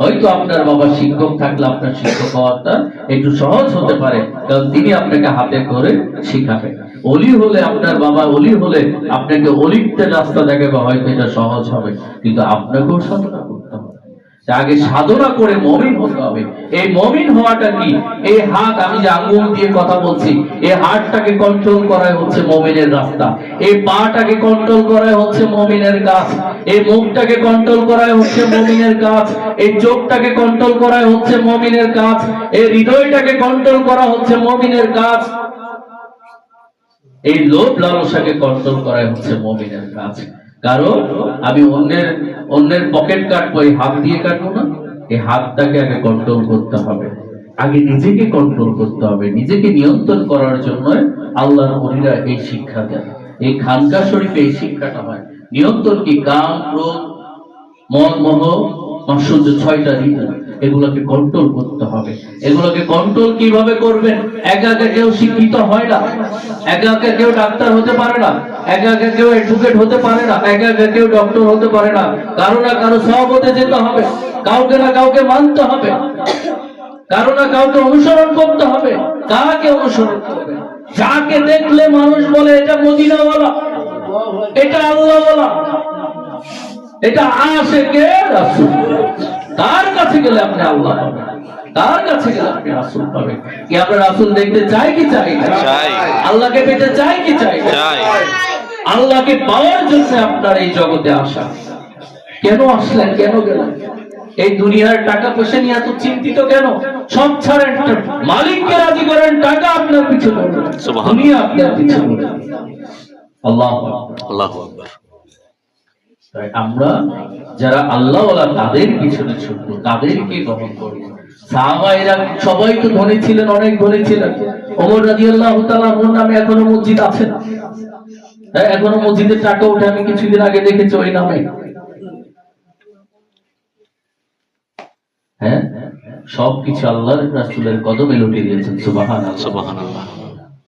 হয়তো আপনার বাবা শিক্ষক থাকলে আপনার শিক্ষক হওয়াটা একটু সহজ হতে পারে, কারণ তিনি আপনাকে হাতে করে শিখাবেন। অলি হলে আপনার বাবা, অলি হলে আপনাকে অলিতে রাস্তা দেখাবে, হয়তো এটা সহজ হবে। কিন্তু আপনাকেও সতর্ক করতে হবে। আগে সাধনা করে মমিন হতে হবে। এই মমিন হওয়াটা কি? এই হাত, আমি যে আঙ্গুল দিয়ে কথা বলছি, এই হাতটাকে কন্ট্রোল করাই হচ্ছে মমিনের রাস্তা। এই পাটাকে কন্ট্রোল করাই হচ্ছে মমিনের কাজ। এই মুখটাকে কন্ট্রোল করাই হচ্ছে মমিনের কাজ। এই চোখটাকে কন্ট্রোল করাই হচ্ছে মমিনের কাজ। এই হৃদয়টাকে কন্ট্রোল করা হচ্ছে মমিনের কাজ। এই লোভ লালসাকে কন্ট্রোল করাই হচ্ছে মমিনের কাজ। কারণ আমি অন্যের অন্যের পকেট কাটবো এই হাত দিয়ে কাটবো না। এই হাতটাকে আগে কন্ট্রোল করতে হবে। আগে নিজেকে কন্ট্রোল করতে হবে। নিজেকে নিয়ন্ত্রণ করার জন্য আল্লাহর মহিলা এই শিক্ষা দেন। এই খানকা শরীফে এই শিক্ষাটা হয়। নিয়ন্ত্রণ কি কাম, ক্রোধ, মন, মহ মাসুর্য ছয়টা ঋতু। এগুলোকে কন্ট্রোল করতে হবে। এগুলোকে কন্ট্রোল কীভাবে করবেন একা একা কেউ শিক্ষিত হয় না। একা একা কেউ ডাক্তার হতে পারে না। একা একা কেউ এডুকেট হতে পারে না। একা একা কেউ ডক্টর হতে পারে না। কারও না কারও সহবতে যেতে হবে। কাউকে না কাউকে মানতে হবে। কারও না কাউকে অনুসরণ করতে হবে। কাকে অনুসরণ করবে? যাকে দেখলে মানুষ বলে, এটা মদিনাওয়ালা, এটা আল্লাহওয়ালা, এটা আসে কে রাসূল। তার কাছে গেলে আপনি আল্লাহ পাবেন। তার কাছে গেলে আপনি রাসূল পাবেন। কি আমরা রাসূল দেখতে চাই কি চাই চাই। আল্লাহকে পেতে চাই কি চাই চাই। আল্লাহকে পাওয়ার জন্য আপনার এই জগতে আসা। কেন আসলেন? কেন গেলেন? এই দুনিয়ার টাকা পয়সা নিয়ে এত চিন্তিত কেন? সব ছাড়েন। মালিককে রাজি করেন টাকা আপনার পিছনে। দুনিয়া আপনার পিছনে আল্লাহ আল্লাহু আকবার। তাই আমরা যারা আল্লাহ তাদের পিছনে ছুটবো তাদেরকে গ্রহণ করব। সবাই তো ধনী ছিলেন অনেক ধনী ছিলেন ওমর রাজি আল্লাহ নামে এখনও মসজিদ আছে। না হ্যাঁ, এখনও মসজিদের টাকা উঠে আমি কিছুদিন আগে দেখেছি ওই নামে। হ্যাঁ সবকিছু আল্লাহর রাসূলের কদমে লুটিয়ে দিয়েছেন সুবহানাল্লাহ। সুবহানাল্লাহ।